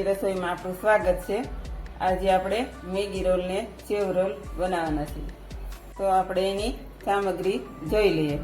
આજની રસોઈમાં આપણું સ્વાગત છે. આજે આપણે મેગી રોલને સેવ રોલ બનાવવાના છે તો આપણે એની સામગ્રી જોઈ લઈએ.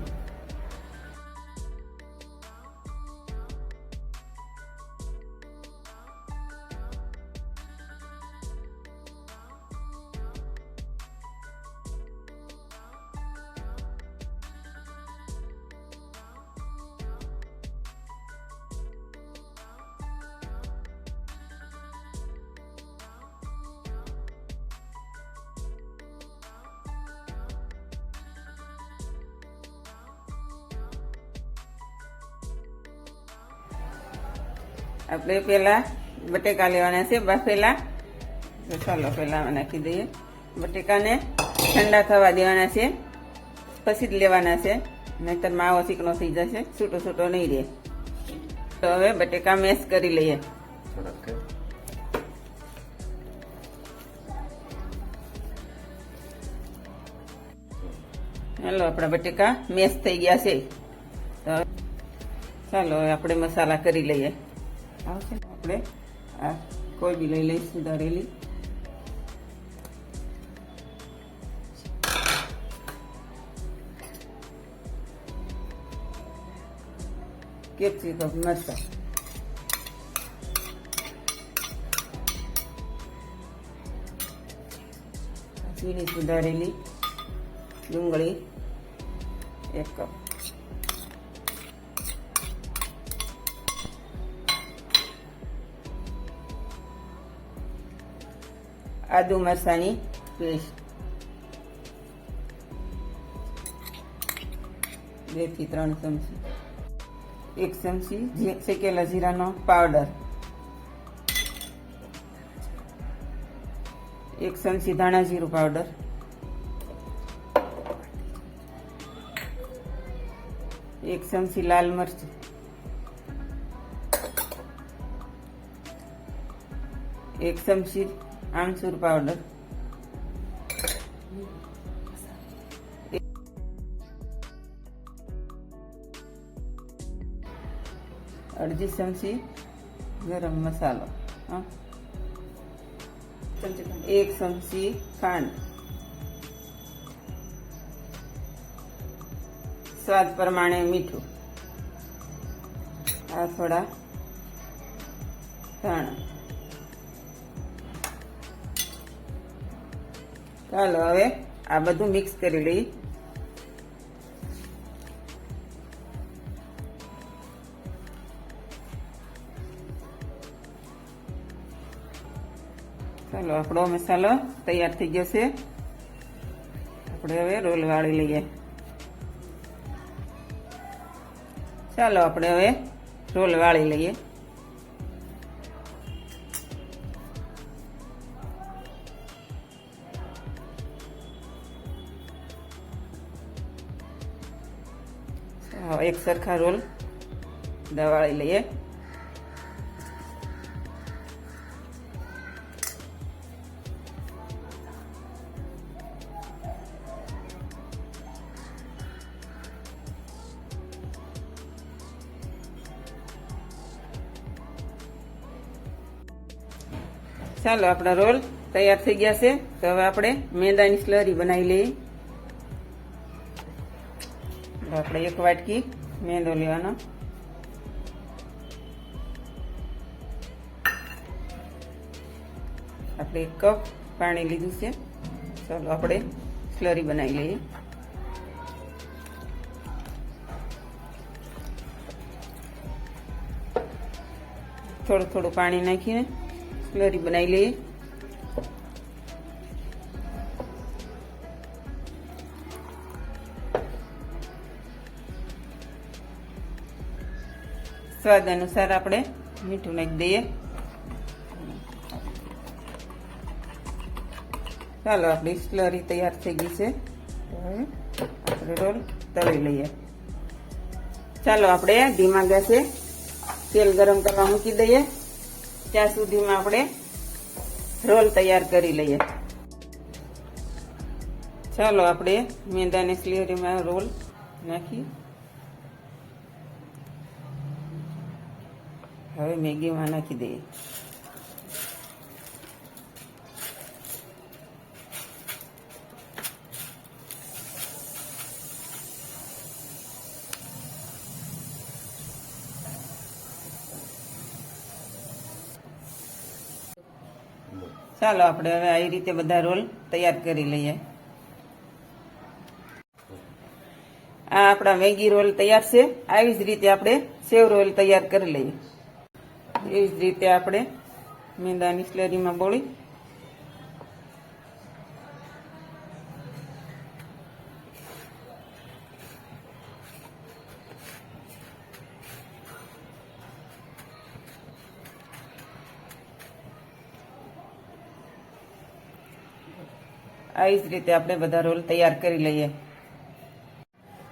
આપણે પેલા બટેકા લેવાના છે બાફેલા તો ચાલો પેલા આમાં નાખી દઈએ. બટેકાને ઠંડા થવા દેવાના છે. પછી જ લેવાના છે. નહીતર માવો ચીકણો થઈ જશે. છૂટો છૂટો નહીં રહે. તો હવે બટેકા મેશ કરી લઈએ. ચાલો આપણા બટેકા મેશ થઈ ગયા છે. તો ચાલો હવે આપણે મસાલા કરી લઈએ. આવશે. આપણે, આ, કોઈ બી લઈ લઈશું સુધારેલી કેપ્સિકમ મરચાં ઝીણી સુધારેલી ડુંગળી, એક કપ. આદુ મરસાની પેસ્ટ. બેથી ત્રણ ચમચી. એક ચમચી શેકેલા જીરાનો પાવડર. એક ચમચી ધાણા જીરું પાવડર. એક ચમચી લાલ મરચું. એક ચમચી આમચૂર પાવડર અડધી ચમચી ગરમ મસાલો હા એક ચમચી ખાંડ સ્વાદ પ્રમાણે મીઠું આ થોડા ધાણા ચાલો હવે આ બધું મિક્સ કરી લઈએ. ચાલો, આપણો મસાલો તૈયાર થઈ ગયો છે આપણે હવે રોલ વાળી લઈએ. ચાલો, આપણે હવે રોલ વાળી લઈએ. એક સરખા રોલ દવાળી લઈએ. ચાલો, આપણા રોલ તૈયાર થઈ ગયા છે. તો હવે આપણે મેંદાની સ્લરી બનાવી લઈએ. આપણે એક વાટકી મેંદો લેવાનો. આપણે એક કપ પાણી લીધું છે. ચાલો આપણે સ્લરી બનાવી લઈએ. થોડું થોડું પાણી નાખીને સ્લરી બનાવી લઈએ. સ્વાદ અનુસાર આપણે મીઠું નાખી દઈએ. ચાલો આપણી સ્લરી તૈયાર થઈ ગઈ છે. આપણે રોલ તળી લઈએ. ચાલો, આપણે ધીમા ગેસે તેલ ગરમ કરવા મૂકી દઈએ. ત્યાં સુધીમાં આપણે રોલ તૈયાર કરી લઈએ. ચાલો, આપણે મેંદાની સ્લેરીમાં રોલ નાખી હવે મેગીમાં નાખી દઈએ. ચાલો આપણે હવે આવી રીતે બધા રોલ તૈયાર કરી લઈએ. આ આપણા મેગી રોલ તૈયાર છે. આવી જ રીતે આપણે સેવ રોલ તૈયાર કરી લઈએ. એવી જ રીતે આપણે મેંદાની સ્લેરીમાં બોળી. આવી જ રીતે આપણે બધા રોલ તૈયાર કરી લઈએ.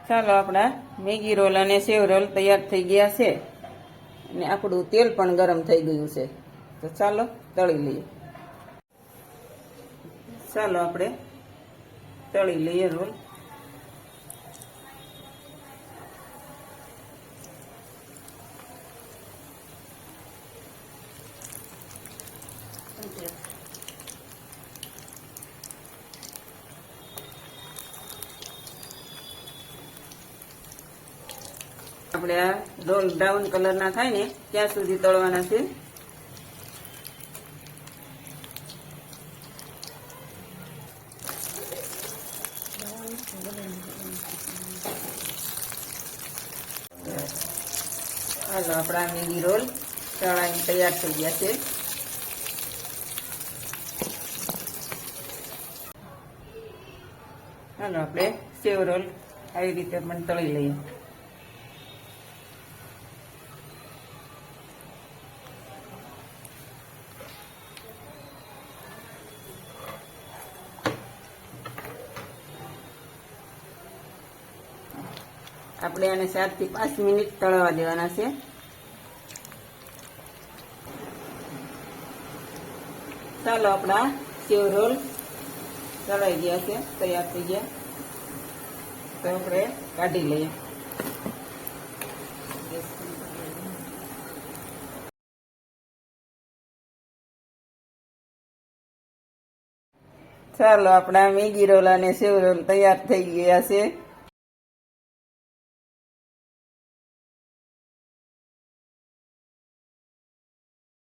ચાલો આપણા મેગી રોલ અને સેવ રોલ તૈયાર થઈ ગયા છે. અને આપણું તેલ પણ ગરમ થઈ ગયું છે. તો ચાલો, તળી લઈએ. ચાલો આપણે તળી લઈએ રોલ. આપણે આ બ્રાઉન કલરના થાય ને, ત્યાં સુધી તળવાના છે. હાલો, આપણા મેગી રોલ તળાઈને તૈયાર થઈ ગયા છે. હાલો, આપણે સેવ રોલ આવી રીતે પણ તળી લઈએ. આપણે આને ચારથી પાંચ મિનિટ તળવા દેવાના છે. ચાલો આપણા સેવ રોલ તળાઈ ગયા છે, તૈયાર થઈ ગયા. તો આપણે કાઢી લઈએ. ચાલો આપણા મેગી રોલ અને સેવ રોલ તૈયાર થઈ ગયા છે.